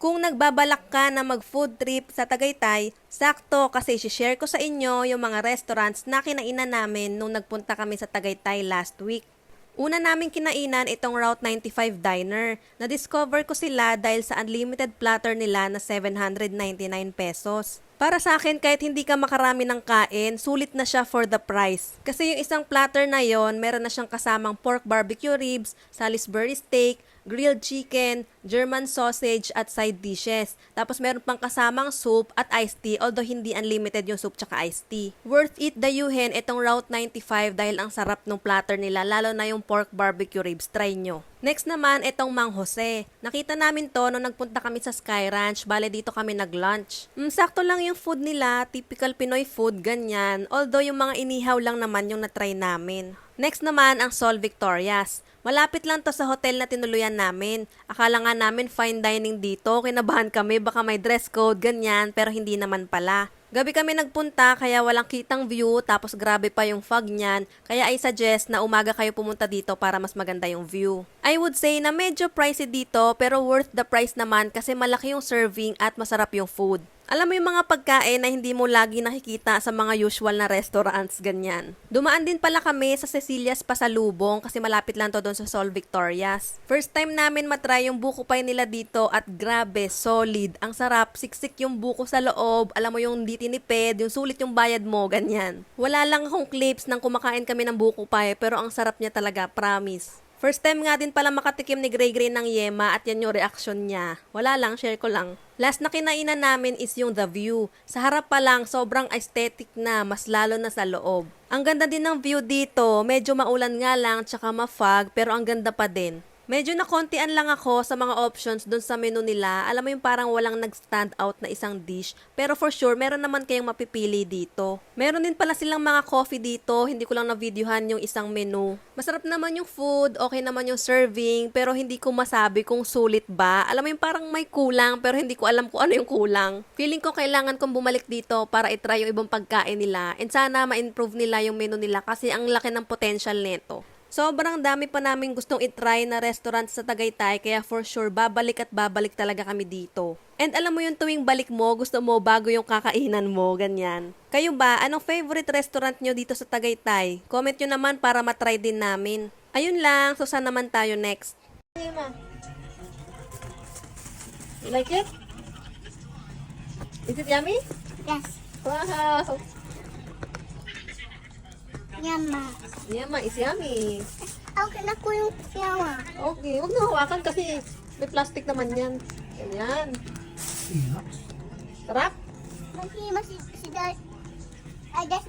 Kung nagbabalak ka na mag-food trip sa Tagaytay, sakto kasi share ko sa inyo yung mga restaurants na kinainan namin nung nagpunta kami sa Tagaytay last week. Una namin kinainan itong Route 95 Diner. Na-discover ko sila dahil sa unlimited platter nila na 799 pesos. Para sa akin, kahit hindi ka makarami ng kain, sulit na siya for the price. Kasi yung isang platter na yon, meron na siyang kasamang pork barbecue ribs, Salisbury steak, grilled chicken, German sausage at side dishes. Tapos meron pang kasamang soup at iced tea although hindi unlimited yung soup tsaka iced tea. Worth it dayuhin itong Route 95 dahil ang sarap ng platter nila lalo na yung pork barbecue ribs. Try nyo. Next naman, itong Mang Jose. Nakita namin to nung nagpunta kami sa Sky Ranch. Bale, dito kami nag-lunch. Mm, sakto lang yung food nila. Typical Pinoy food, ganyan. Although yung mga inihaw lang naman yung na-try namin. Next naman, ang Sol Victorias. Malapit lang to sa hotel na tinuluyan namin. Akala nga namin fine dining dito. Kinabahan kami, baka may dress code, ganyan. Pero hindi naman pala. Gabi kami nagpunta kaya walang kitang view tapos grabe pa yung fog niyan. Kaya I suggest na umaga kayo pumunta dito para mas maganda yung view. I would say na medyo pricey dito pero worth the price naman kasi malaki yung serving at masarap yung food. Alam mo yung mga pagkain na hindi mo lagi nakikita sa mga usual na restaurants, ganyan. Dumaan din pala kami sa Cecilia's Pasalubong kasi malapit lang to doon sa Sol Victorias. First time namin matry yung buko pie nila dito at grabe, solid. Ang sarap, siksik yung buko sa loob. Alam mo yung di tinipid, yung sulit yung bayad mo, ganyan. Wala lang akong clips nang kumakain kami ng buko pie pero ang sarap niya talaga, promise. First time nga din pala makatikim ni Gray Gray ng Yema at yan yung reaction niya. Wala lang, share ko lang. Last na kinainan namin is yung The View. Sa harap pa lang, sobrang aesthetic na, mas lalo na sa loob. Ang ganda din ng view dito, medyo maulan nga lang, tsaka ma-fog, pero ang ganda pa din. Medyo nakontian lang ako sa mga options dun sa menu nila. Alam mo yung parang walang nag-stand out na isang dish. Pero for sure, meron naman kayong mapipili dito. Meron din pala silang mga coffee dito. Hindi ko lang na-videohan yung isang menu. Masarap naman yung food, okay naman yung serving, pero hindi ko masabi kung sulit ba. Alam mo yung parang may kulang, pero hindi ko alam kung ano yung kulang. Feeling ko kailangan kong bumalik dito para itry yung ibang pagkain nila. And sana ma-improve nila yung menu nila kasi ang laki ng potential nito. Sobrang dami pa namin gustong itry na restaurant sa Tagaytay kaya for sure babalik at babalik talaga kami dito. And alam mo yung tuwing balik mo, gusto mo bago yung kakainan mo, ganyan. Kayo ba, anong favorite restaurant nyo dito sa Tagaytay? Comment nyo naman para matry din namin. Ayun lang, so saan naman tayo next? Lima. You like it? Is it yummy? Yes. Wow! Yama. Yummy, is yummy. Okay na ko yung yama. Okay, huwag na hawakan kasi may plastic naman yan. Ganyan. Sarap? Kasi mas si, si Dad. Ay, that's